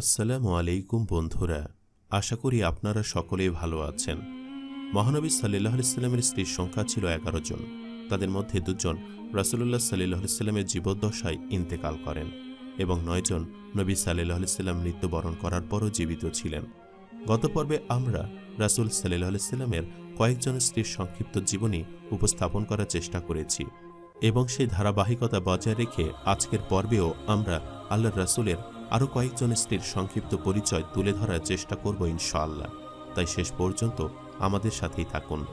আসসালামু আলাইকুম বন্ধুরা, আশা করি আপনারা সকলেই ভালো আছেন। মহানবী সাল্লাহ সাল্লামের স্ত্রীর সংখ্যা ছিল এগারো জন। তাদের মধ্যে দুজন রাসুলুল্লাহ সাল্লাহ সাল্লামের জীবদ্দশায় ইন্তেকাল করেন এবং নয়জন নবী সাল্লাহ সাল্লাম মৃত্যুবরণ করার পরও জীবিত ছিলেন। গত পর্বে আমরা রাসুল সাল্লাহ সাল্লামের কয়েকজন স্ত্রীর সংক্ষিপ্ত জীবনী উপস্থাপন করার চেষ্টা করেছি এবং সেই ধারাবাহিকতা বজায় রেখে আজকের পর্বেও আমরা আল্লাহ রাসুলের আরও কয়েকজন স্ত্রীর সংক্ষিপ্ত পরিচয় তুলে ধরার চেষ্টা করব ইনশাআল্লাহ। তাই শেষ পর্যন্ত আমাদের সাথেই থাকুন।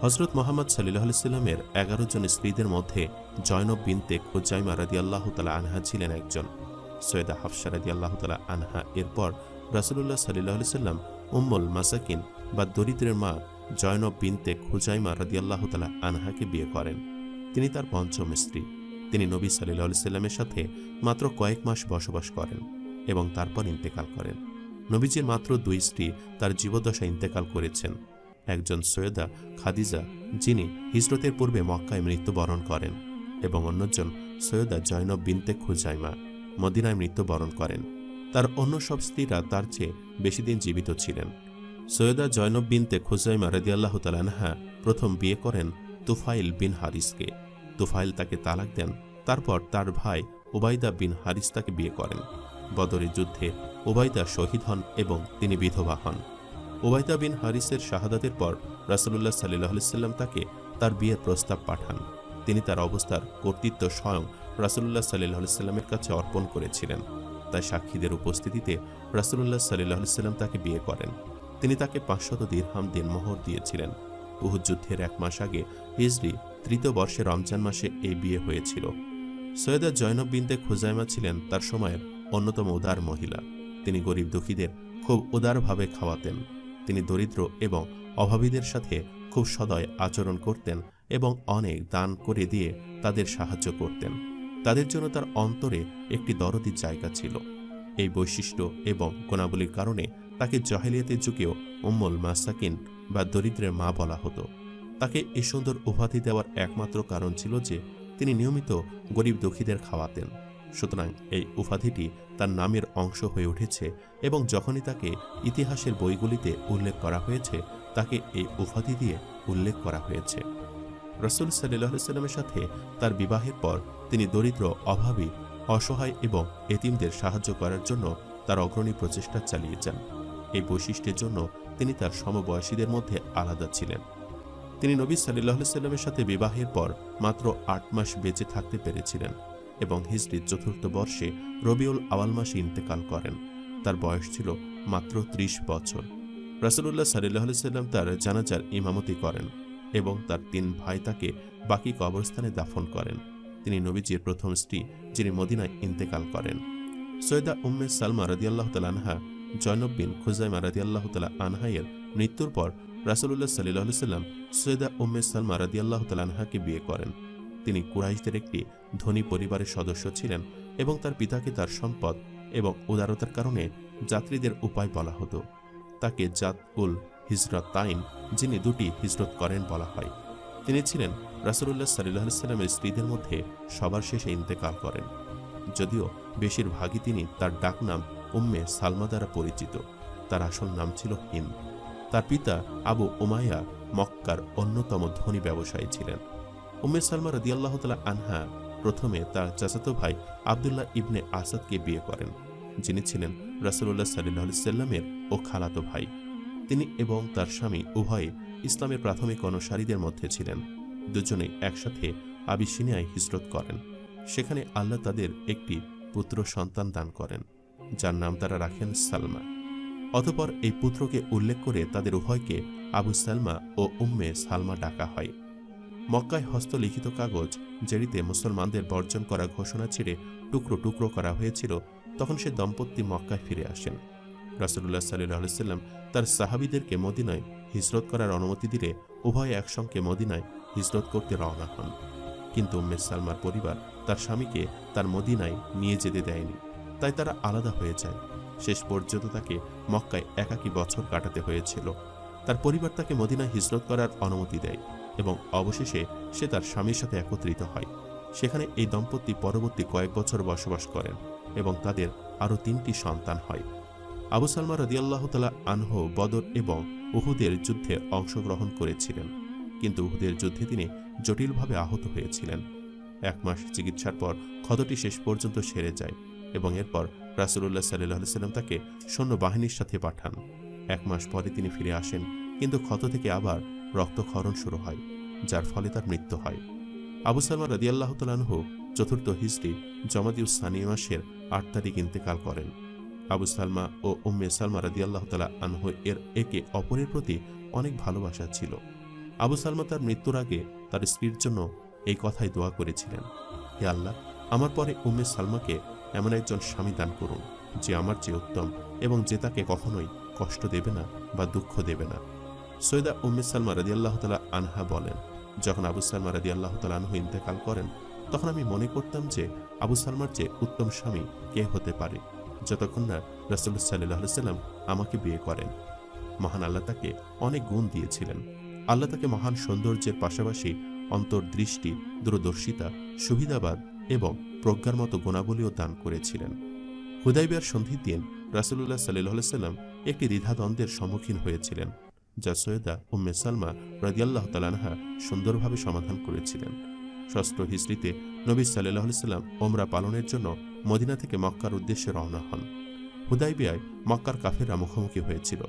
হজরত মোহাম্মদ সাল্লাহ সাল্লামের এগারো জন স্ত্রীদের মধ্যে জয়নব বিনতে খুজাইমা রাদি আল্লাহ তালা আনহা ছিলেন একজন। সৈয়দা হাফসা রাদি আল্লাহ তালা আনহা এরপর রাসুলুল্লাহ সাল্লাহ সাল্লাম উম্মল মাসাকিন বা দরিদ্রের মা জয়নব বিনতে খুজাইমা রাদি আল্লাহ তালা আনহাকে বিয়ে করেন। তিনি তার পঞ্চম স্ত্রী। তিনি নবী সাল্লাহ সাল্লামের সাথে মাত্র কয়েক মাস বসবাস করেন এবং তারপর ইন্তেকাল করেন। নবীজির মাত্র দুই স্ত্রী তার জীবদশা ইন্তেকাল করেছেন। একজন সৈয়দা খাদিজা, যিনি হিজরতের পূর্বে মক্কায় মৃত্যুবরণ করেন এবং অন্যজন সৈয়দা জয়নব বিনতে খুজাইমা, মদিনায় মৃত্যুবরণ করেন। তার অন্য সব স্ত্রীরা তার চেয়ে বেশি দিন জীবিত ছিলেন। সৈয়দা জয়নব বিনতে খুজাইমা রদিয়াল্লাহ তালানহা প্রথম বিয়ে করেন তুফাইল বিন হারিসকে। তুফাইল তাকে তালাক দেন। তারপর তার ভাই ওবায়দা বিন হারিস তাকে বিয়ে করেন। বদরের যুদ্ধে ওবায়দা শহীদ হন এবং তিনি বিধবা হন। ওবায়দা বিন হারিসের শাহাদাতের পর রাসুলুল্লাহ সাল্লাহ সাল্লাম তাকে তার বিয়ের প্রস্তাব পাঠান। তিনি তার অবস্থার কর্তৃত্ব স্বয়ং রাসুলুল্লাহ সাল্লাহ সাল্লামের কাছে অর্পণ করেছিলেন। তাই সাক্ষীদের উপস্থিতিতে রাসুলুল্লাহ সাল্লাহ সাল্লাম তাকে বিয়ে করেন। তিনি তাকে পাঁচশত দীর্হাম দিন মোহর দিয়েছিলেন। উহুদ যুদ্ধের এক মাস আগে হিজরি তৃতীয় বর্ষে রমজান মাসে এই বিয়ে হয়েছিল। সৈয়দা জয়নব বিনতে খুজাইমা ছিলেন তার সময়ের অন্যতম উদার মহিলা। তিনি গরিব দুঃখীদের খুব উদারভাবে খাওয়াতেন। তিনি দরিদ্র এবং অভাবীদের সাথে খুব সদয় আচরণ করতেন এবং অনেক দান করে দিয়ে তাদের সাহায্য করতেন। তাদের জন্য তার অন্তরে একটি দরদির জায়গা ছিল। এই বৈশিষ্ট্য এবং গুণাবলীর কারণে তাকে জহেলিয়াতের যুগেও উম্মল মাসাকিন বা দরিদ্রের মা বলা হতো। তাকে এই সুন্দর উপাধি দেওয়ার একমাত্র কারণ ছিল যে তিনি নিয়মিত গরিব দুঃখীদের খাওয়াতেন। সুতরাং এই উপাধিটি তার নামের অংশ হয়ে উঠেছে এবং যখনই তাকে ইতিহাসের বইগুলিতে উল্লেখ করা হয়েছে, তাকে এই উপাধি দিয়ে উল্লেখ করা হয়েছে। রসুল সাল্লাহ সাল্লামের সাথে তার বিবাহের পর তিনি দরিদ্র, অভাবী, অসহায় এবং এতিমদের সাহায্য করার জন্য তার অগ্রণী প্রচেষ্টা চালিয়ে যান। এই বৈশিষ্ট্যের জন্য তিনি তার সমবয়সীদের মধ্যে আলাদা ছিলেন। তিনি নবী সাল্লাহ সাল্লামের সাথে বিবাহের পর মাত্র আট মাস বেঁচে থাকতে পেরেছিলেন এবং হিজরির চতুর্থ বর্ষে রবিউল আওয়াল মাসে ইন্তেকাল করেন। তার বয়স ছিল মাত্র ত্রিশ বছর। রাসুলুল্লাহ সাল্লাহ সাল্লাম তার জানাজার ইমামতি করেন এবং তার তিন ভাই তাকে বাকি কবরস্থানে দাফন করেন। তিনি নবীজির প্রথম স্ত্রী, যিনি মদিনায় ইন্তেকাল করেন। সৈয়দা উম্মে সালমা রদিয়াল্লাহ তালা আনহা, জয়নব বিন খুজাইমা রদিয়াল্লাহ তালা আনহাইয়ের মৃত্যুর পর রাসুলুল্লাহ সাল্লাহ সাল্লাম সৈয়দা উম্মে সালমা রাদিয়াল্লাহ তালানহাকে বিয়ে করেন। তিনি কুরাইশদের একটি ধনী পরিবারের সদস্য ছিলেন এবং তার পিতাকে তার সম্পদ এবং উদারতার কারণে যাত্রীদের উপায় বলা হতো। তাকে জাত উল হিজরত তাইন, যিনি দুটি হিজরত করেন বলা হয়। তিনি ছিলেন রাসুলুল্লাহ সাল্লাহ সাল্লামের স্ত্রীদের মধ্যে সবার শেষে ইন্তেকাল করেন। যদিও বেশিরভাগই তিনি তার ডাকনাম উম্মে সালমা দ্বারা পরিচিত। তার আসল নাম ছিল হিন্দ। তার পিতা আবু উমাইয়া মক্কার অন্যতম ধনী ব্যবসায়ী ছিলেন। উম্মে সালমা রদিয়াল্লাহ তালা আনহা প্রথমে তার চাচাতো ভাই আবদুল্লাহ ইবনে আসাদকে বিয়ে করেন, যিনি ছিলেন রাসুল্লাহ সাল্লাহ সাল্লামের ও খালাতো ভাই। তিনি এবং তার স্বামী উভয়ে ইসলামের প্রাথমিক অনুসারীদের মধ্যে ছিলেন। দুজনে একসাথে আবিসিনিয়ায় হিজরত করেন। সেখানে আল্লাহ তাদের একটি পুত্র সন্তান দান করেন, যার নাম তারা রাখেন সালমা। অতপর এই পুত্রকে উল্লেখ করে তাদের উভয়কে আবু সালমা ও উম্মে সালমা ডাকা হয়। মক্কায় হস্তলিখিত কাগজ যেটিতে মুসলমানদের বর্জন করা ঘোষণা ছেড়ে টুকরো টুকরো করা হয়েছিল, তখন সে দম্পতি মক্কায় ফিরে আসেন। রাসুল্লাহ সাল্লাহ সাল্লাম তার সাহাবিদেরকে মদিনায় হিজরত করার অনুমতি দিলে উভয় একসঙ্গে মদিনায় হিজরত করতে রওনা হন। কিন্তু উম্মে সালমার পরিবার তার স্বামীকে তার মদিনায় নিয়ে যেতে দেয়নি, তাই তারা আলাদা হয়ে যায়। শেষ পর্যন্ত তাকে মক্কায় একাকী বছর কাটাতে হয়েছিল। তার পরিবার তাকে মদিনায় হিজরত করার অনুমতি দেয় এবং অবশেষে সে তার স্বামীর সাথে একত্রিত হয়। সেখানে এই দম্পতি পরবর্তী কয়েক বছর বসবাস করেন এবং তাদের আরও তিনটি সন্তান হয়। আবু সালমা রদিয়াল্লাহ তালা আনহ বদর এবং উহুদের যুদ্ধে অংশগ্রহণ করেছিলেন। কিন্তু উহুদের যুদ্ধে তিনি জটিলভাবে আহত হয়েছিলেন। এক মাস চিকিৎসার পর ক্ষতটি শেষ পর্যন্ত সেরে যায় এবং এরপর রাসুল্লাহ সাল্লাহ সাল্লাম তাকে সৈন্যবাহিনীর সাথে পাঠান। এক মাস পরে তিনি ফিরে আসেন, কিন্তু ক্ষত থেকে আবার রক্তক্ষরণ শুরু হয়, যার ফলে তার মৃত্যু হয়। আবু সালমা রদিয়াল্লাহ তালানহ চতুর্থ হিজড়ি জমাদিউস সানি মাসের আট তারিখ ইন্তেকাল করেন। আবু সালমা ও উম্মে সালমা রদিয়াল্লাহ তালা আনহ এর একে অপরের প্রতি অনেক ভালোবাসা ছিল। আবু সালমা তার মৃত্যুর আগে তার স্ত্রীর জন্য এই কথাই দোয়া করেছিলেন, হে আল্লাহ, আমার পরে উম্মে সালমাকে এমন একজন স্বামী দান করুন, যে আমার চেয়ে উত্তম এবং যে তাকে কখনোই কষ্ট দেবে না বা দুঃখ দেবে না। সৈয়দা উম্মে সালমা রাজি আল্লাহ তালা আনহা বলেন, যখন আবু সালমা রাজি আল্লাহ তালা আনহু ইন্তেকাল করেন, তখন আমি মনে করতাম যে আবু সালমার চেয়ে উত্তম স্বামী কে হতে পারে, যতক্ষণ না রাসুল্লাহ সাল্লাহ সাল্লাম আমাকে বিয়ে করেন। মহান আল্লাহ তাকে অনেক গুণ দিয়েছিলেন। আল্লাহ তাকে মহান সৌন্দর্যের পাশাপাশি অন্তর্দৃষ্টি, দূরদর্শিতা, সুবিধাবাদ এবং প্রজ্ঞার মতো গুণাবলীও দান করেছিলেন। হুদাইবিয়ার সন্ধির দিন রাসুল্লাহ সাল্লাহ সাল্লাম একটি দ্বিধাদ্বন্দ্বের সম্মুখীন হয়েছিলেন, যা সৈয়দা উম্মে সালমা রাদিয়াল্লাহ তালানহা সুন্দরভাবে সমাধান করেছিলেন। ষষ্ঠ হিজড়িতে নবী সাল্লাহ সাল্লাম ওমরা পালনের জন্য মদিনা থেকে মক্কার উদ্দেশ্যে রওনা হন। হুদাইবিয়ায় মক্কার কাফেররা মুখোমুখি হয়েছিল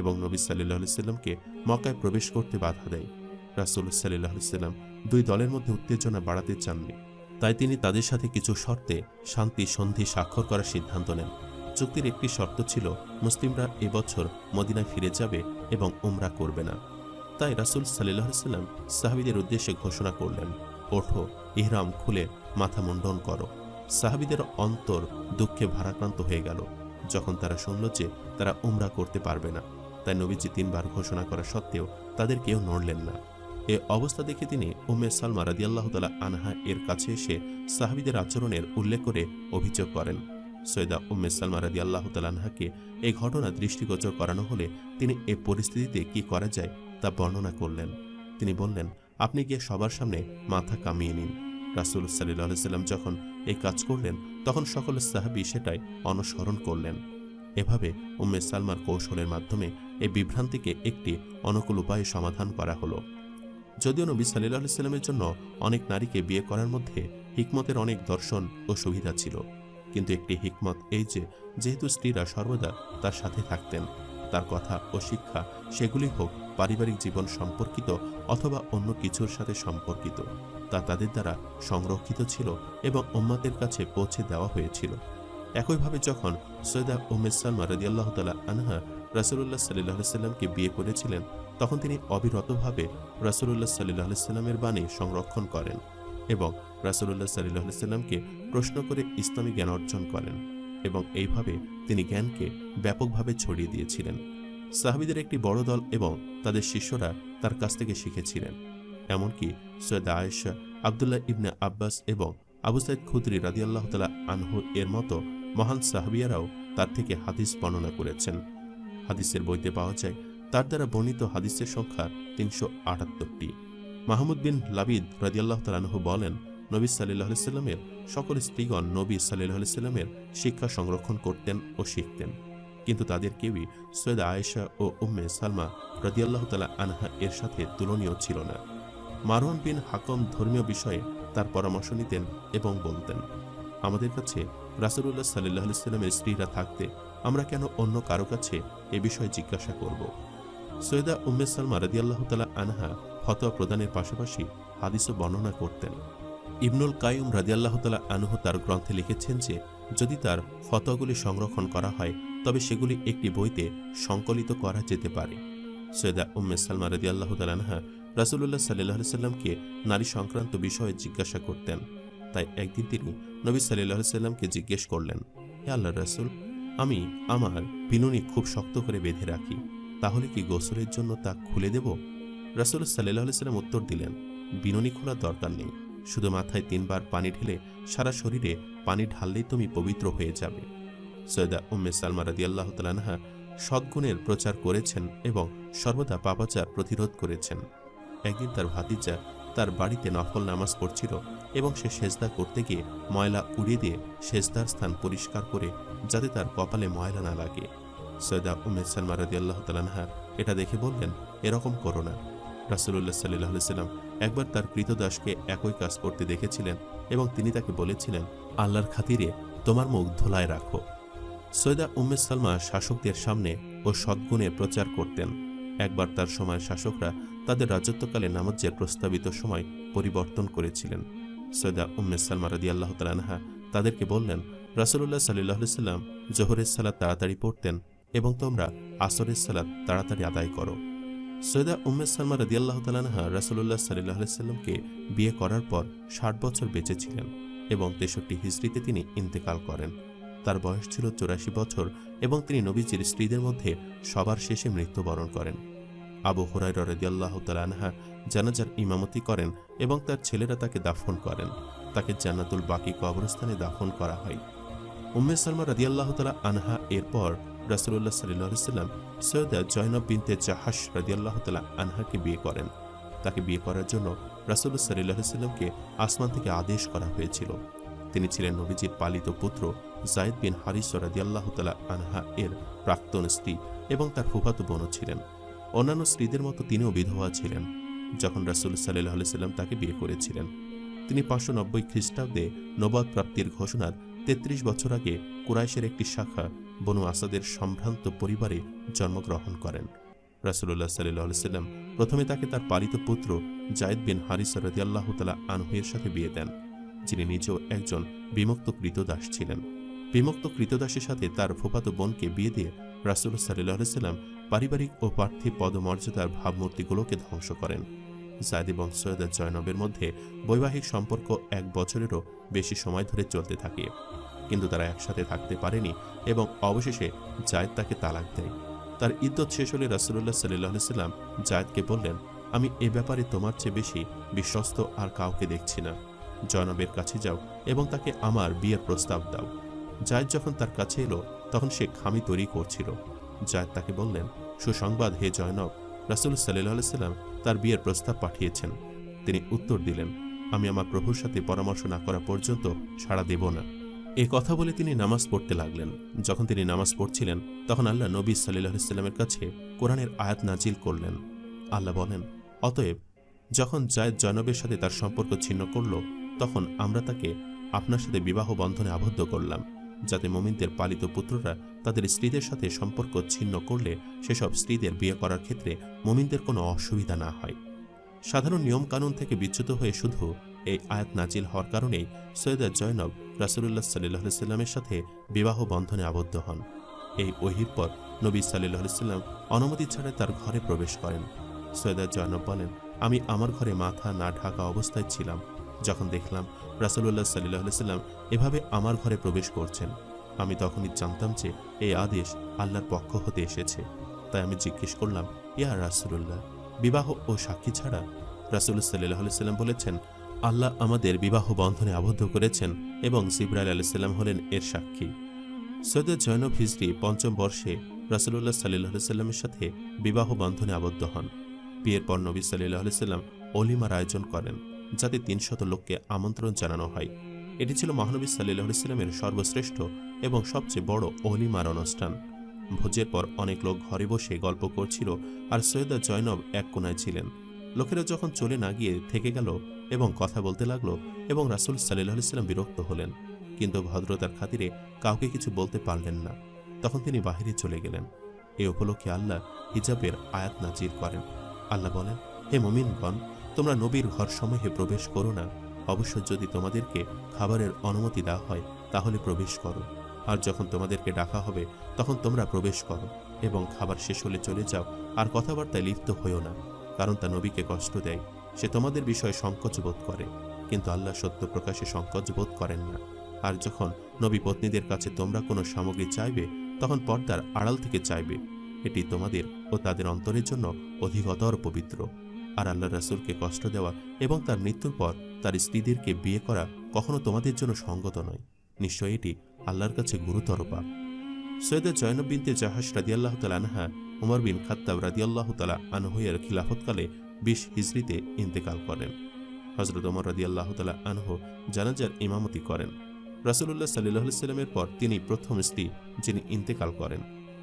এবং নবী সাল্লাহ সাল্লামকে মক্কায় প্রবেশ করতে বাধা দেয়। রাসুল সাল্লাহ সাল্লাম দুই দলের মধ্যে উত্তেজনা বাড়াতে চাননি। তাই তিনি তাদের সাথে কিছু শর্তে শান্তি, সন্ধি, স্বাক্ষর করার সিদ্ধান্ত নেন। চুক্তির একটি শর্ত ছিল, মুসলিমরা এবছর মদিনায় ফিরে যাবে এবং উমরা করবে না। তাই রাসুল সাল্লাহ সাল্লাম সাহাবিদের উদ্দেশ্যে ঘোষণা করলেন, ওঠো, ইহরাম খুলে মাথা মুন্ডন করো। সাহাবিদের অন্তর দুঃখে ভারাক্রান্ত হয়ে গেল। যখন তারা শুনল যে তারা উমরা করতে পারবে না, তাই নবীজি তিনবার ঘোষণা করা সত্ত্বেও তাদের কেউ নড়লেন না। এ অবস্থা দেখে তিনি উম্মে সালমা রাদিয়াল্লাহ তালা আনহা এর কাছে এসে সাহাবিদের আচরণের উল্লেখ করে অভিযোগ করেন। সৈয়দা উম্মে সালমা রাদি আল্লাহ তালানহাকে এই ঘটনা দৃষ্টিগোচর করানো হলে তিনি এ পরিস্থিতিতে কি করা যায় তা বর্ণনা করলেন। তিনি বললেন, আপনি গিয়ে সবার সামনে মাথা কামিয়ে নিন। রাসুল সাল্লাহ সাল্লাম যখন এই কাজ করলেন, তখন সকল সাহাবি সেটাই অনুসরণ করলেন। এভাবে উম্মে সালমার কৌশলের মাধ্যমে এই বিভ্রান্তিকে একটি অনুকূল উপায়ে সমাধান করা হলো। যদিও নবী সাল্লাহ সাল্লামের জন্য অনেক নারীকে বিয়ে করার মধ্যে হিকমতের অনেক দর্শন ও সুবিধা ছিল। কিন্তু একটি হিকমত এই যে, যেহেতু স্ত্রীরা সর্বদা তার সাথে থাকতেন, তার কথা ও শিক্ষা সেগুলি হোক পারিবারিক জীবন সম্পর্কিত অথবা অন্য কিছুর সাথে সম্পর্কিত, তা তাদের দ্বারা সংরক্ষিত ছিল এবং উম্মাদের কাছে পৌঁছে দেওয়া হয়েছিল। একইভাবে যখন সৈয়দা উমেদ সালমা রদিয়াল্লাহ তালা আনহা রাসুল্লাহ সাল্লাহ সাল্লামকে বিয়ে করেছিলেন তখন তিনি অবিরতভাবে রাসুল্লাহ সাল্লাহ সাল্লামের বাণী সংরক্ষণ করেন এবং রাসুল্লাহ সাল্লাহ সাল্লামকে প্রশ্ন করে ইসলামী জ্ঞান অর্জন করেন এবং এইভাবে তিনি জ্ঞানকে ব্যাপকভাবে ছড়িয়ে দিয়েছিলেন। সাহাবিদের একটি বড় দল এবং তাদের শিষ্যরা তার কাছ থেকে শিখেছিলেন। এমনকি সৈয়দ আয়েশা, আবদুল্লাহ ইবনে আব্বাস এবং আবু সাইদ খুদরি রাদিয়াল্লাহ তালা আনহু এর মতো মহান সাহাবিয়ারাও তার থেকে হাদিস বর্ণনা করেছেন। হাদিসের বইতে পাওয়া যায় তার দ্বারা বর্ণিত হাদিসের সংখ্যা তিনশো আটাত্তরটি। মাহমুদ বিন লাবিদ রাজিয়াল্লাহ তালানহু বলেন, নবী সাল্লাহ সাল্লামের সকল স্ত্রীগণ নবী সাল্লাহ সাল্লামের শিক্ষা সংরক্ষণ করতেন ও শিখতেন। কিন্তু তাদের কেউই সৈয়দ আয়েশা ও উম্মে সালমা রাজিয়াল্লাহ তালা আনহা এর সাথে তুলনীয় ছিল না। মারওয়ান বিন হাকম ধর্মীয় বিষয়ে তার পরামর্শ নিতেন এবং বলতেন, আমাদের কাছে রাসুল্লাহ সাল্লাহ সাল্লামের স্ত্রীরা থাকতে আমরা কেন অন্য কারও কাছে এ বিষয়ে জিজ্ঞাসা করব? সৈয়দা উম্মে সালমা রাদিয়াল্লাহ তালা আনহা ফতোয়া প্রদানের পাশাপাশি হাদিসও বর্ণনা করতেন। ইবনুল কায়ুম রাদিয়াল্লাহ তালা আনহু তার গ্রন্থে লিখেছেন যে, যদি তার ফতোয়াগুলি সংরক্ষণ করা হয়, তবে সেগুলি একটি বইতে সংকলিত করা যেতে পারে। সৈয়দা উম্মে সালমা রাদিয়াল্লাহ তালানহা রাসুল্লাহ সাল্লাহ সাল্লামকে নারী সংক্রান্ত বিষয়ে জিজ্ঞাসা করতেন। তাই একদিন তিনি নবী সাল্লাহ সাল্লামকে জিজ্ঞেস করলেন, হে আল্লাহ রাসুল, আমি আমার বিনুনি খুব শক্ত করে বেঁধে রাখি। তাহলে কি গোসলের জন্য তা খুলে দেব? রাসুল সাল্লাহ সাল্লাম উত্তর দিলেন, বিনুনি খোলার দরকার নেই, শুধু মাথায় তিনবার পানি ঢেলে সারা শরীরে পানি ঢাললেই তুমি পবিত্র হয়ে যাবে। সৈয়দা উম্মে সালমা রাদি আল্লাহ তালানহা সদ্গুণের প্রচার করেছেন এবং সর্বদা পাপাচার প্রতিরোধ করেছেন। একদিন তার ভাতিজা তার বাড়িতে নফল নামাজ পড়ছিল এবং সে সেজদা করতে গিয়ে ময়লা উড়িয়ে দিয়ে সেজদার স্থান পরিষ্কার করে যাতে তার কপালে ময়লা না লাগে। সৈয়দা উমেদ সালমা রাদি আল্লাহ তালানহা এটা দেখে বললেন, এরকম করো না। রাসুল্লাহ সাল্লাহ সাল্লাম একবার তার কৃতদাসকে একই কাজ করতে দেখেছিলেন এবং তিনি তাকে বলেছিলেন, আল্লাহর খাতিরে তোমার মুখ ধোলায় রাখো। সৈয়দা উম্মে সালমা শাসকদের সামনে ও সদ্গুণের প্রচার করতেন। একবার তার সময় শাসকরা তাদের রাজত্বকালে নামাজের প্রস্তাবিত সময় পরিবর্তন করেছিলেন। সৈয়দা উম্মে সালমা রাদি আল্লাহ তালানহা তাদেরকে বললেন রাসুল্লাহ সাল্লাহ সাল্লাম জোহরের সালা তাড়াতাড়ি পড়তেন এবং তোমরা আসরের সালাদ তাড়াতাড়ি আদায় করো। সৈয়দা উম্মে সালমা রাদি আল্লাহ তালানহা রাসুল্লাহ সাল্লাহ সাল্লামকে বিয়ে করার পর ষাট বছর বেঁচে ছিলেন এবং তেষট্টি হিজড়িতে তিনি ইন্তেকাল করেন। তার বয়স ছিল চৌরাশি বছর এবং তিনি নবীজির স্ত্রীদের মধ্যে সবার শেষে মৃত্যুবরণ করেন। আবু হরাই রদিয়াল্লাহ তালানহা জানাজার ইমামতি করেন এবং তার ছেলেরা তাকে দাফন করেন। তাকে জান্নাতুল বাকি কবরস্থানে দাফন করা হয়। উম্মে সালমা রাদিয়াল্লাহ তালা আনহা এরপর রাসুল্লাহ সাল্লাহ সাল্লাম সৈয়দা জয়নব বিনতে জাহাস রাদিয়াল্লাহ তালা আনহাকে বিয়ে করেন। তাকে বিয়ে করার জন্য রাসুল্লাহ সাল্লাহ সাল্লামকে আসমান থেকে আদেশ করা হয়েছিল। তিনি ছিলেন নবীজির পালিত পুত্র জায়দ বিন হারিস রাদিয়াল্লাহ তালা আনহা এর প্রাক্তন স্ত্রী এবং তার ফুফাতো বোনও ছিলেন। অন্যান্য স্ত্রীদের মতো তিনিও বিধবা ছিলেন, যখন রাসুল সাল্লাহ সাল্লাম তাকে বিয়ে করেছিলেন। তিনি পাঁচশো নব্বই খ্রিস্টাব্দে নবাদ প্রাপ্তির ঘোষণার তেত্রিশ বছর আগে কুরাইশের একটি শাখা বনু আসাদের সম্ভ্রান্ত পরিবারে জন্মগ্রহণ করেন। রাসুল্লাহ সাল্লাহ সাল্লাম প্রথমে তাকে তার পালিত পুত্র জায়দ বিন হারিস রদিয়াল্লাহ তালা আনহুয়ের সাথে বিয়ে দেন, যিনি নিজেও একজন বিমুক্ত কৃতদাস ছিলেন। বিমুক্ত কৃতদাসের সাথে তার ফুফাতো বোনকে বিয়ে দিয়ে রাসুল সাল্লাহ সাল্লাম পারিবারিক ও পার্থিব পদমর্যাদার ভাবমূর্তিগুলোকে ধ্বংস করেন। জায়দ এবং সৈয়দা জয়নবের মধ্যে বৈবাহিক সম্পর্ক এক বছরেরও বেশি সময় ধরে চলতে থাকে। কিন্তু তারা একসাথে থাকতে পারেনি এবং অবশেষে জায়দ তাকে তালাক দেয়। তার ইদ্যত শেষ হলে রাসুল্লাহ সাল্লাহ সাল্লাম জায়দকে বললেন, আমি এ ব্যাপারে তোমার চেয়ে বেশি বিশ্বস্ত আর কাউকে দেখছি না। জয়নবের কাছে যাও এবং তাকে আমার বিয়ের প্রস্তাব দাও। জায়দ যখন তার কাছে এলো, তখন সে খামি তৈরি করছিল। জায়দ তাকে বললেন, সুসংবাদ, হে জয়নব! রাসুল সাল্লাহ সাল্লাম তার বিয়ের প্রস্তাব পাঠিয়েছেন। তিনি উত্তর দিলেন, আমি আমার প্রভুর সাথে পরামর্শ না করা পর্যন্ত সাড়া দেব না। এ কথা বলে তিনি নামাজ পড়তে লাগলেন। যখন তিনি নামাজ পড়ছিলেন, তখন আল্লাহ নবী সাল্লাহ সাল্লামের কাছে কোরআনের আয়াত নাজিল করলেন। আল্লাহ বলেন, অতএব যখন জায়দ জয়নবের সাথে তার সম্পর্ক ছিন্ন করল, তখন আমরা তাকে আপনার সাথে বিবাহ বন্ধনে আবদ্ধ করলাম, যাতে মোমিনদের পালিত পুত্ররা তাদের স্ত্রীদের সাথে সম্পর্ক ছিন্ন করলে সেসব স্ত্রীদের বিয়ে করার ক্ষেত্রে মোমিনদের কোনো অসুবিধা না হয়। সাধারণ নিয়মকানুন থেকে বিচ্যুত হয়ে শুধু এই আয়াত নাজিল হওয়ার কারণেই সৈয়দা জয়নব রাসুলুল্লাহ সাল্লাহ সাল্লামের সাথে বিবাহ বন্ধনে আবদ্ধ হন। এই ওহির পর নবী সাল্লাহ সাল্লাম অনুমতি ছাড়া তার ঘরে প্রবেশ করেন। সৈয়দা জয়নব বলেন, আমি আমার ঘরে মাথা না ঢাকা অবস্থায় ছিলাম। যখন দেখলাম রাসুল্লাহ সাল্লাহ সাল্লাম এভাবে আমার ঘরে প্রবেশ করছেন, আমি তখনই জানতাম যে এই আদেশ আল্লাহর পক্ষ হতে এসেছে। তাই আমি জিজ্ঞেস করলাম, ইয়া রাসুল্লাহ বিবাহ ও সাক্ষী ছাড়া রাসুল সাল্লাহ সাল্লাম বলেছেন আল্লাহ আমাদের বিবাহ বন্ধনে আবদ্ধ করেছেন এবং জিব্রাইল আলাইসাল্লাম হলেন এর সাক্ষী। সৈয়দ জৈনব হিজরি পঞ্চম বর্ষে রাসুল্লাহ সাল্লাহ সাল্লামের সাথে বিবাহ বন্ধনে আবদ্ধ হন। বিয়ের পর নবী সাল্লাহ সাল্লাম অলিমার আয়োজন করেন, যাতে তিনশত লোককে আমন্ত্রণ জানানো হয়। এটি ছিল মহানবী সাল্লাহ সাল্লামের সর্বশ্রেষ্ঠ এবং সবচেয়ে বড় অলিমার অনুষ্ঠান। ভোজের পর অনেক লোক ঘরে বসে গল্প করছিল আর সৈয়দা জয়নব এক কোনায় ছিলেন। লোকেরা যখন চলে না গিয়ে থেকে গেল এবং কথা বলতে লাগল এবং রাসুল সাল্লাহ সাল্লাম বিরক্ত হলেন। কিন্তু ভদ্রতার খাতিরে কাউকে কিছু বলতে পারলেন না। তখন তিনি বাহিরে চলে গেলেন। এই উপলক্ষে আল্লাহ হিজাবের আয়াত নাজির করেন। আল্লাহ বলেন, হে মমিনগণ, তোমরা নবীর ঘর সমূহে প্রবেশ করো না। অবশ্য যদি তোমাদেরকে খাবারের অনুমতি দেওয়া হয়, তাহলে প্রবেশ করো। আর যখন তোমাদেরকে ডাকা হবে, তখন তোমরা প্রবেশ করো এবং খাবার শেষ হলে চলে যাও। আর কথাবার্তায় লিপ্ত হইও না, কারণ তা নবীকে কষ্ট দেয়। সে তোমাদের বিষয়ে সংকোচ বোধ করে, কিন্তু আল্লাহ সত্য প্রকাশে সংকোচ বোধ করেন না। আর যখন নবী পত্নীদের কাছে তোমরা কোনো সামগ্রী চাইবে, তখন পর্দার আড়াল থেকে চাইবে। এটি তোমাদের ও তাদের অন্তরের জন্য অধিকতর পবিত্র। আর আল্লাহ রাসুলকে কষ্ট দেওয়া এবং তার মৃত্যুর পর তার স্ত্রীদেরকে বিয়ে করা কখনো তোমাদের জন্য সঙ্গত নয়। নিশ্চয় এটি আল্লাহর কাছে গুরুতর পাপ। সৈয়দ জয়নব বিনতে জাহাস রাদিয়াল্লাহ তালা আনহা, উমর বিন খাত্তাব রাদিয়াল্লাহ তালা আনহইয়ের খিলাফতকালে বিশ হিজড়িতে ইন্তেকাল করেন। হজরত ওমর রাদি আল্লাহ তালা আনহু জানাজার ইমামতি করেন। রাসুলুল্লাহ সাল্লাহ সাল্লামের পর তিনি প্রথম স্ত্রী যিনি ইন্তেকাল করেন,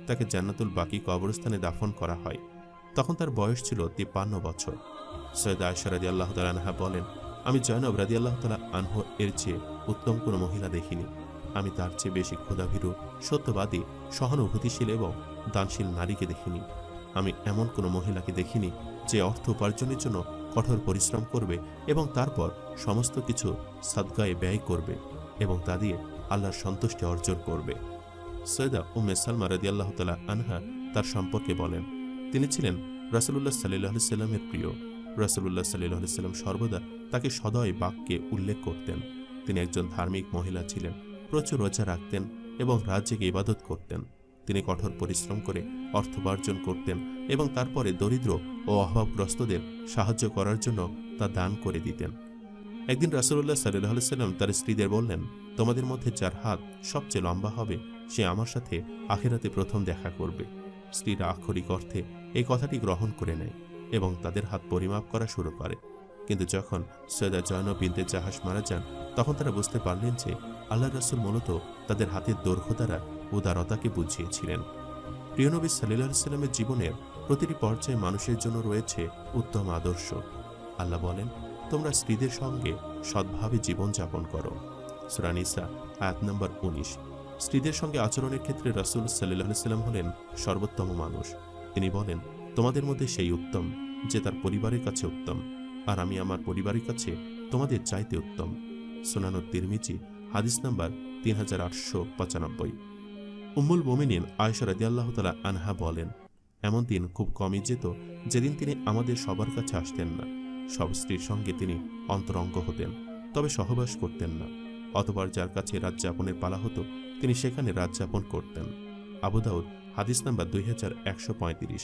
তাকে জান্নাতুল বাকি কবরস্থানে দাফন করা হয়। তখন তার বয়স ছিল তিপ্পান্ন বছর। সৈয়দ আয়সা রাদি আল্লাহ তালা আনহা বলেন, আমি জয়নব রাদি আল্লাহ তালা আনহু এর চেয়ে উত্তম কোনো মহিলা দেখিনি। আমি তার চেয়ে বেশি ক্ষুধাভীরু, সত্যবাদী, সহানুভূতিশীল এবং দানশীল নারীকে দেখিনি। আমি এমন কোনো মহিলাকে দেখিনি যে অর্থ উপার্জনের জন্য কঠোর পরিশ্রম করবে এবং তারপর সমস্ত কিছু সাদগায়ে ব্যয় করবে এবং তা দিয়ে আল্লাহর সন্তুষ্টি অর্জন করবে। সৈয়দা উম্মে সালমা রাদি আল্লাহ তালা আনহা তার সম্পর্কে বলেন, তিনি ছিলেন রাসুলুল্লাহ সাল্লাহ সাল্লামের প্রিয়। রাসুলুল্লাহ সাল্লাহ সাল্লাম সর্বদা তাকে সদয় বাক্যে উল্লেখ করতেন। তিনি একজন ধার্মিক মহিলা ছিলেন, প্রচুর রোজা রাখতেন এবং রাজ্যকে ইবাদত করতেন। তিনি কঠোর পরিশ্রম করে অর্থোপার্জন করতেন এবং তারপরে দরিদ্র ও অভাবগ্রস্তদের সাহায্য করার জন্য তা দান করে দিতেন। একদিন রাসুল্লাহ সাল্লাহ সাল্লাম তার স্ত্রীদের বললেন, তোমাদের মধ্যে যার হাত সবচেয়ে লম্বা হবে, সে আমার সাথে আখেরাতে প্রথম দেখা করবে। স্ত্রীরা আক্ষরিক অর্থে এই কথাটি গ্রহণ করে নেয় এবং তাদের হাত পরিমাপ করা শুরু করে। কিন্তু যখন সৈয়দা জয়ন বিনতে জাহাজ মারা যান, তখন তারা বুঝতে পারলেন যে আল্লাহ রাসুল মূলত তাদের হাতের দৈর্ঘ্য দ্বারা উদারতাকে বুঝিয়েছিলেন। প্রিয়নবী সাল্লাহ সাল্লামের জীবনের প্রতিটি পর্যায়ে মানুষের জন্য রয়েছে উত্তম আদর্শ। আল্লাহ বলেন, তোমরা স্ত্রীদের সঙ্গে সৎভাবে জীবনযাপন করো। সুরানিসা আয়াত নম্বর উনিশ। স্ত্রীদের সঙ্গে আচরণের ক্ষেত্রে রাসুল সাল্লাহ সাল্লাম হলেন সর্বোত্তম মানুষ। তিনি বলেন, তোমাদের মধ্যে সেই উত্তম যে তার পরিবারের কাছে উত্তম, আর আমি আমার পরিবারের কাছে তোমাদের চাইতে উত্তম। সোনানো তিরমিজি, হাদিস নাম্বার তিন হাজার আটশো পঁচানব্বই। উম্মুল মোমিনিন আয়সা রাদিয়াল্লাহ তালা আনহা বলেন, এমন দিন খুব কমই যেত যেদিন তিনি আমাদের সবার কাছে আসতেন না। সব স্ত্রীর সঙ্গে তিনি অন্তরঙ্গ হতেন, তবে সহবাস করতেন না। অতবার যার কাছে রাত যাপনের পালা হতো, তিনি সেখানে রাত যাপন করতেন। আবুদাউদ হাদিস নাম্বার দুই হাজার একশো পঁয়ত্রিশ।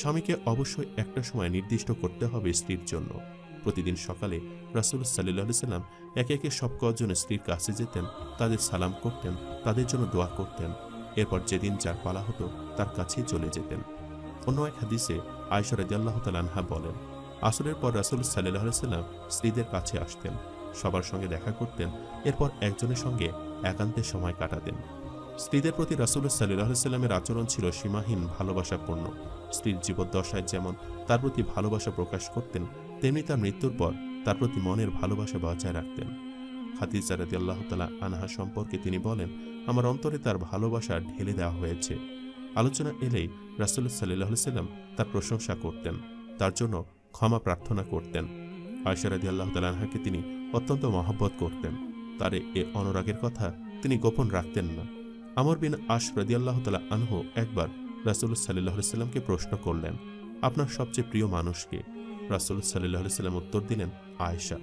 স্বামীকে অবশ্যই একটা সময় নির্দিষ্ট করতে হবে স্ত্রীর জন্য। প্রতিদিন সকালে রাসুল সাল্লাহ সাল্লাম একে একে সব কজন স্ত্রীর কাছে যেতেন, তাদের সালাম করতেন, তাদের জন্য দোয়া করতেন। এরপর যেদিন যার পালা হতো, তার কাছেই চলে যেতেন। অন্য এক হাদিসে আয়সা রাজিয়াল্লাহ তালানহা বলেন, আসরের পর রাসুল সাল্লাহ সাল্লাম স্ত্রীদের কাছে আসতেন। সবার সঙ্গে দেখা করতেন, এরপর একজনের সঙ্গে একান্তে সময় কাটাতেন। স্ত্রীদের প্রতি রাসুল সাল্লাহ সাল্লামের আচরণ ছিল সীমাহীন, ভালোবাসাপূর্ণ। স্ত্রীর জীবদ্দশায় যেমন তার প্রতি ভালোবাসা প্রকাশ করতেন, তেমনি তার মৃত্যুর পর তার প্রতি মনের ভালোবাসা বজায় রাখতেন। খাতিজা রাদি আল্লাহ তালা আনহা সম্পর্কে তিনি বলেন, আমার অন্তরে তার ভালোবাসা ঢেলে দেওয়া হয়েছে। আলোচনা এলেই রাসুল সাল্লাহ সাল্লাম তার প্রশংসা করতেন, তার জন্য ক্ষমা প্রার্থনা করতেন। আয়সা রাদি আল্লাহ তালাহাকে তিনি অত্যন্ত মহব্বত করতেন। তার এ অনুরাগের কথা তিনি গোপন রাখতেন না। আমর বিন আশ রাদি আল্লাহ তালা আনহু একবার রাসুল সাল্লাহ সাল্লামকে প্রশ্ন করলেন, আপনার সবচেয়ে প্রিয় মানুষকে রাসুল সাল্লাহ সাল্লাম উত্তর দিলেন, আয়েশা।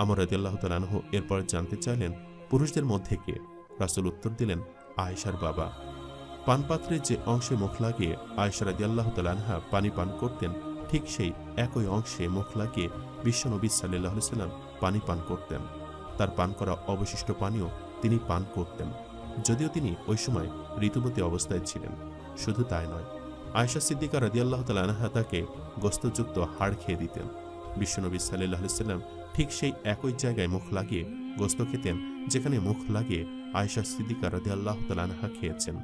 আমর রাদি আল্লাহ তালানহু এরপর জানতে চাইলেন, পুরুষদের মধ্যে কে? রাসুল উত্তর দিলেন, আয়েশার বাবা। পানপাত্রে যে অংশে মুখ লাগিয়ে আয়েশা রাদি আল্লাহ তালানহা পানি পান করতেন, ঠিক সেই একই অংশে মুখ লাগিয়ে বিশ্বনবী সাল্লাহ সাল্লাম পানি পান করতেন। তার পান করা অবশিষ্ট পানিও তিনি পান করতেন, যদিও তিনি ওই সময় ঋতুবতী অবস্থায় ছিলেন। শুধু তাই নয় আয়সা সিদ্দিকা রাদিয়াল্লাহ তালাহা তাকে গোস্তযুক্ত হাড় খেয়ে দিতেন। বিশ্বনবী সাল্লাহ সাল্লাম ঠিক সেই একই জায়গায় মুখ লাগিয়ে গোস্ত খেতেন, যেখানে মুখ লাগিয়ে আয়সা সিদ্দিকা রাদি আল্লাহ আনহা খেয়েছেন।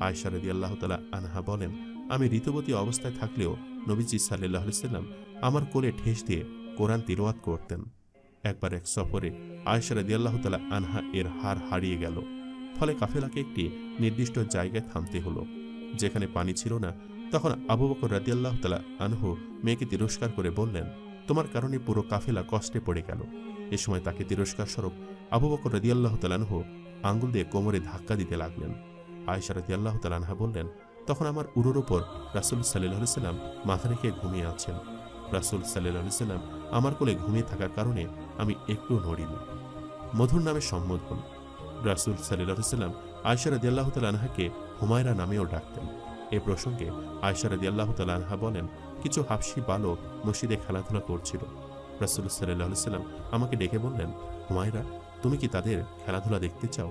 আয়সা রাদি আল্লাহ তালা আনহা বলেন, আমি ঋতুবতী অবস্থায় থাকলেও নবীজি সাল্লাহ সাল্লাম আমার কোলে ঠেস দিয়ে কোরআন তিরোয়াত করতেন। একবার এক সফরে আয়সা রাদি আল্লাহ তালা আনহা এর হার হারিয়ে গেল। ফলে কাফেলাকে একটি নির্দিষ্ট জায়গায় থামতে হলো। যেখানে পানি ছিল না, তখন আবু বকর রাদিয়াল্লাহ তালা আনহু মেয়েকে তিরস্কার করে বললেন তোমার কারণে পুরো কাফেলা কষ্টে পড়ে গেল। এ সময় তাকে তিরস্কার স্বরূপ আবু বকর রাদিয়াল্লাহ তালানহু আঙ্গুল দিয়ে কোমরে ধাক্কা দিতে লাগলেন। আয়সা রাদিয়াল্লাহ তালানহা বললেন, তখন আমার উরুর ওপর রাসুল সাল্লাহ সাল্লাম মাথা রেখে ঘুমিয়ে আছেন। রাসুল সাল্লাহ সাল্লাম আমার কোলে ঘুমিয়ে থাকার কারণে আমি একটু নড়িনি। মধুর নামে সম্বোধন। রাসুল সাল্লাহ সাল্লাম আয়সা রাদিয়াল্লাহ তালানহাকে হুমায়রা নামেও ডাকতেন। এ প্রসঙ্গে আয়সা রাদিয়াল্লাহ তালানহা বলেন কিছু হাফসি বালক মসজিদে খেলাধুলা করছিল। রাসুল সাল্লাহ সাল্লাম আমাকে ডেকে বললেন, হুমায়রা, তুমি কি তাদের খেলাধুলা দেখতে চাও?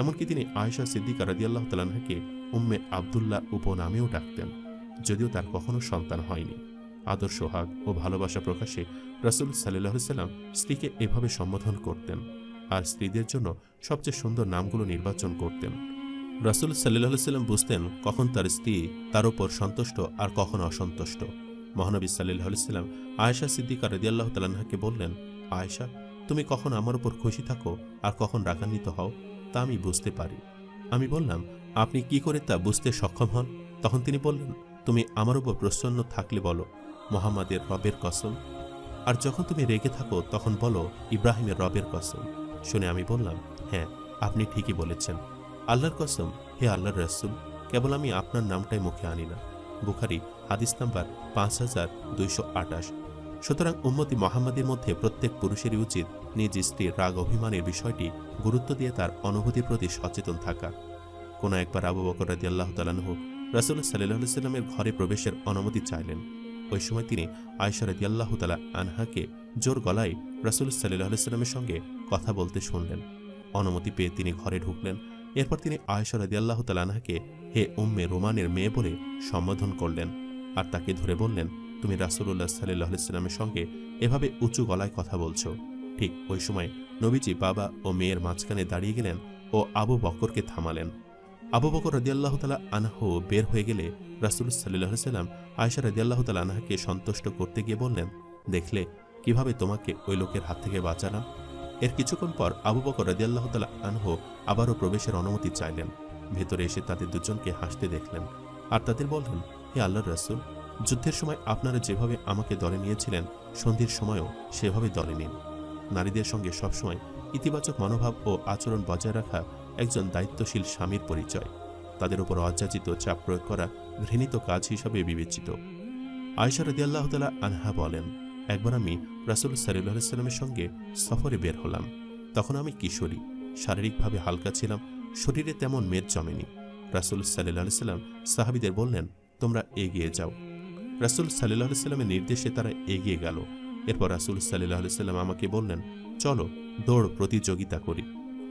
এমনকি তিনি আয়সা সিদ্দিকা রাদিয়াল্লাহ তালানহাকে উম্মে আবদুল্লাহ উপনামেও ডাকতেন, যদিও তার কখনো সন্তান হয়নি। আদর সোহাগ ও ভালোবাসা প্রকাশে রাসুল সাল্লাহ সাল্লাম স্ত্রীকে এভাবে সম্বোধন করতেন আর স্ত্রীদের জন্য সবচেয়ে সুন্দর নামগুলো নির্বাচন করতেন। রাসুল সাল্লাহ সাল্লাম বুঝতেন কখন তার স্ত্রী তার উপর সন্তুষ্ট আর কখন অসন্তুষ্ট। মহানবী সাল্লাহ সাল্লাম আয়েশা সিদ্দিকা রদিয়াল্লাহ তালাহাকে বললেন, আয়েশা, তুমি কখন আমার উপর খুশি থাকো আর কখন রাগান্বিত হও, তা আমি বুঝতে পারি। আমি বললাম, আপনি কি করে তা বুঝতে সক্ষম হন? তখন তিনি বললেন, তুমি আমার উপর প্রসন্ন থাকলে বলো, মোহাম্মদের রবের কসম। আর যখন তুমি রেগে থাকো, তখন বলো, ইব্রাহিমের রবের কসম। শুনে আমি বললাম হ্যাঁ আপনি ঠিকই বলেছেন। আল্লাহর কসম, হে আল্লাহর রসুল, কেবল আমি আপনার নামটাই মুখে আনি না। বুখারি, হাদিস নাম্বার পাঁচ হাজার দুইশো আটাশ সুতরাং উম্মতি মোহাম্মদের মধ্যে প্রত্যেক পুরুষেরই উচিত নিজ স্ত্রীর রাগ অভিমানের বিষয়টি গুরুত্ব দিয়ে তার অনুভূতির প্রতি সচেতন থাকা। কোনো একবার আবু বকর রাদি আল্লাহ তালানহু রাসুল সাল্লাহ সাল্লামের ঘরে প্রবেশের অনুমতি চাইলেন। ওই সময় তিনি আয়সা রাদি আল্লাহ তালা আনহাকে জোর গলায় রাসুল সাল্লাহ সাল্লামের সঙ্গে কথা বলতে শুনলেন। অনুমতি পেয়ে তিনি ঘরে ঢুকলেন। এরপর তিনি আয়সা রাদি আল্লাহ তালানহাকে হে উম্মে রোমানের মেয়ে বলে সম্বোধন করলেন। আর তাকে ধরে বললেন, তুমি রাসুল্লাহ সাল্লাহ সাল্লামের সঙ্গে এভাবে উঁচু গলায় কথা বলছো। ঠিক ওই সময় নবীজি বাবা ও মেয়ের মাঝখানে দাঁড়িয়ে গেলেন ও আবু বকরকে থামালেন। আবু বকর রদিয়াল্লাহ তালা আনহ বের হয়ে গেলে রাসুল সাল্লাহ সাল্লাম আয়সা রদিয়াল্লাহ তালা আনহাকে সন্তুষ্ট করতে গিয়ে বললেন, দেখলে কীভাবে তোমাকে ওই লোকের হাত থেকে বাঁচালাম? এর কিছুক্ষণ পর আবু বকর রদিয়াল্লাহ তালা আনহ আবারও প্রবেশের অনুমতি চাইলেন। ভেতরে এসে তাদের দুজনকে হাসতে দেখলেন আর তাদের বললেন, হে আল্লাহর রাসুল, যুদ্ধের সময় আপনারা যেভাবে আমাকে দলে নিয়েছিলেন, সন্ধির সময়ও সেভাবে দলে নিন। নারীদের সঙ্গে সবসময় ইতিবাচক মনোভাব ও আচরণ বজায় রাখা একজন দায়িত্বশীল স্বামীর পরিচয়। তাদের উপর অযাচিত চাপ প্রয়োগ করা ঘৃণিত কাজ হিসাবে বিবেচিত। আয়সা রদিয়াল্লাহ তালা আনহা বলেন, একবার আমি রাসুল সাল্লাহ সাল্লামের সঙ্গে সফরে বের হলাম। তখন আমি কিশোরী, শারীরিকভাবে হালকা ছিলাম শরীরে তেমন মেদ জমেনি। রাসুল সাল্লাহ সাল্লাম সাহাবিদের বললেন, তোমরা এগিয়ে যাও। রাসুল সাল্লাহ সাল্লামের নির্দেশে তারা এগিয়ে গেল। এরপর রাসুল সাল্লাহ সাল্লাম আমাকে বললেন, চলো, দৌড় প্রতিযোগিতা করি।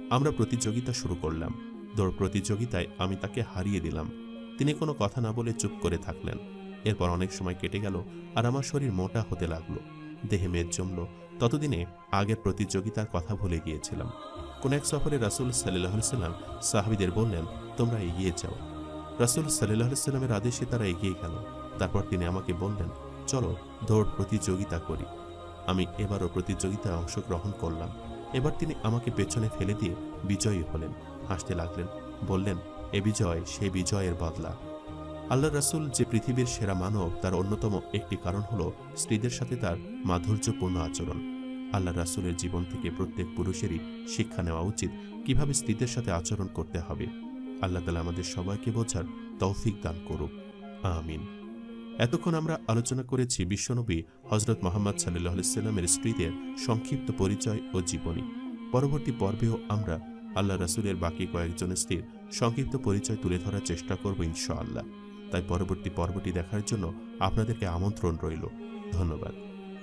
আমরা প্রতিযোগিতা শুরু করলাম। দৌড় প্রতিযোগিতায় আমি তাকে হারিয়ে দিলাম। তিনি কোনো কথা না বলে চুপ করে থাকলেন। এরপর অনেক সময় কেটে গেল আর আমার শরীর মোটা হতে লাগল। দেহে মেদ জমল। ততদিনে আগের প্রতিযোগিতার কথা ভুলে গিয়েছিলাম। কোন এক সফরে রাসুল সাল্লাহ সাল্লাম সাহাবিদের বললেন, তোমরা এগিয়ে যাও। রাসুল সাল্লাহ সাল্লামের আদেশে তারা এগিয়ে গেল। তারপর তিনি আমাকে বললেন, চলো, দৌড় প্রতিযোগিতা করি। আমি এবারও প্রতিযোগিতায় অংশগ্রহণ করলাম। এবার তিনি আমাকে পেছনে ফেলে দিয়ে বিজয়ী হলেন। হাসতে লাগলেন, বললেন, এ বিজয়, সে বিজয়ের বদলা। আল্লাহ রাসুল যে পৃথিবীর সেরা মানব, তার অন্যতম একটি কারণ হল স্ত্রীদের সাথে তার মাধুর্যপূর্ণ আচরণ। আল্লাহ রাসুলের জীবন থেকে প্রত্যেক পুরুষেরই শিক্ষা নেওয়া উচিত কীভাবে স্ত্রীদের সাথে আচরণ করতে হবে। আল্লাহ তালা আমাদের সবাইকে বোঝার তৌফিক দান করুক। আমিন। এতক্ষণ আমরা আলোচনা করেছি বিশ্বনবী হজরত মোহাম্মদ সাল্লাহ সাল্লামের স্ত্রীদের সংক্ষিপ্ত পরিচয় ও জীবনী। পরবর্তী পর্বেও আমরা আল্লাহ রাসুলের বাকি কয়েকজন স্ত্রীর সংক্ষিপ্ত পরিচয় তুলে ধরার চেষ্টা করব ইনশাআল্লাহ। তাই পরবর্তী পর্বটি দেখার জন্য আপনাদেরকে আমন্ত্রণ রইল। ধন্যবাদ।